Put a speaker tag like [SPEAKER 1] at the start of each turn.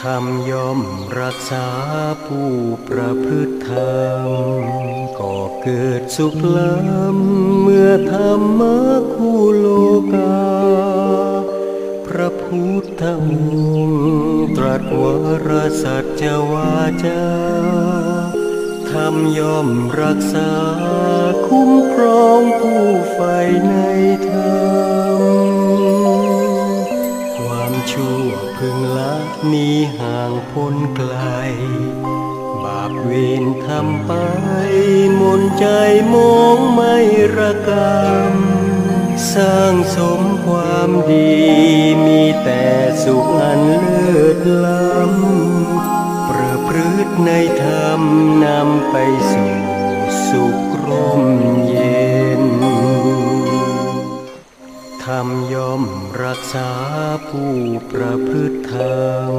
[SPEAKER 1] ธรรมย่อมรักษาผู้ประพฤติธรรมก็เกิดสุขล้ำเมื่อธรรมะคู่โลกา พระพุทธองค์ตรัสวรสัจจวาจาธรรมย่อมรักษาคุ้ม ชั่วพึงละนี้ห่างพ้นไกล บาปเวรทำไป มนใจมองไม่ระกำสร้างสมความดีมีแต่สุขอันเลิศล้ำประพฤติในธรรมนำไปสู่ ธรรมย่อมรักษาผู้ประพฤติธรรม